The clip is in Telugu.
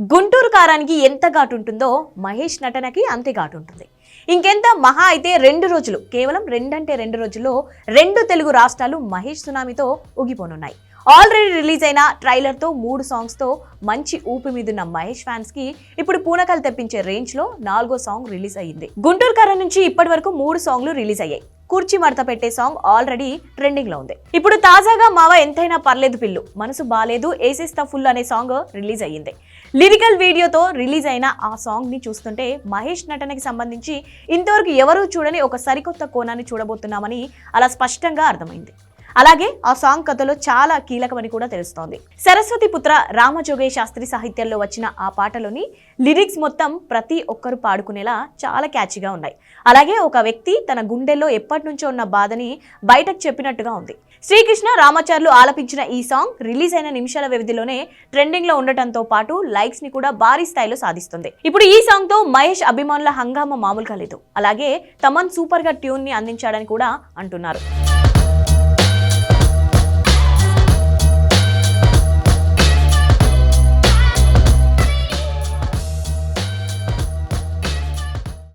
గుంటూరు కారానికి ఎంత ఘాటు ఉంటుందో మహేష్ నటనకి అంతే ఘాటు ఉంటుంది. ఇంకెంత మహా అయితే రెండు రోజులు కేవలం రెండంటే రెండు రోజుల్లో రెండు తెలుగు రాష్ట్రాలు మహేష్ సునామీతో ఊగిపోనున్నాయి ఆల్రెడీ రిలీజ్ అయిన ట్రైలర్తో మూడు సాంగ్స్తో మంచి ఊపి మీదున్న మహేష్ ఫ్యాన్స్కి ఇప్పుడు పూనకాలు తెప్పించే రేంజ్లో నాలుగో సాంగ్ రిలీజ్ అయ్యింది. గుంటూరు కర్ర నుంచి ఇప్పటి వరకు మూడు సాంగ్లు రిలీజ్ అయ్యాయి. కుర్చీ మడత పెట్టే సాంగ్ ఆల్రెడీ ట్రెండింగ్లో ఉంది. ఇప్పుడు తాజాగా మావ ఎంతైనా పర్లేదు పిల్లు మనసు బాలేదు ఏసేస్తా ఫుల్ అనే సాంగ్ రిలీజ్ అయ్యింది. లిరికల్ వీడియోతో రిలీజ్ అయిన ఆ సాంగ్ని చూస్తుంటే మహేష్ నటనకి సంబంధించి ఇంతవరకు ఎవరూ చూడని ఒక సరికొత్త కోణాన్ని చూడబోతున్నామని అలా స్పష్టంగా అర్థమైంది. అలాగే ఆ సాంగ్ కథలో చాలా కీలకమని కూడా తెలుస్తోంది. సరస్వతి పుత్ర రామజోగే శాస్త్రి సాహిత్యంలో వచ్చిన ఆ పాటలోని లిరిక్స్ మొత్తం ప్రతి ఒక్కరు పాడుకునేలా చాలా క్యాచ్గా ఉన్నాయి. అలాగే ఒక వ్యక్తి తన గుండెల్లో ఎప్పటి నుంచో ఉన్న బాధని బయటకు చెప్పినట్టుగా ఉంది. శ్రీకృష్ణ రామాచార్యులు ఆలపించిన ఈ సాంగ్ రిలీజ్ అయిన నిమిషాల వ్యవధిలోనే ట్రెండింగ్లో ఉండటంతో పాటు లైక్స్ని కూడా భారీ స్థాయిలో సాధిస్తుంది. ఇప్పుడు ఈ సాంగ్తో మహేష్ అభిమానుల హంగామా మామూలుగా లేదు. అలాగే తమన్ సూపర్గా ట్యూన్ని అందించాడని కూడా అంటున్నారు.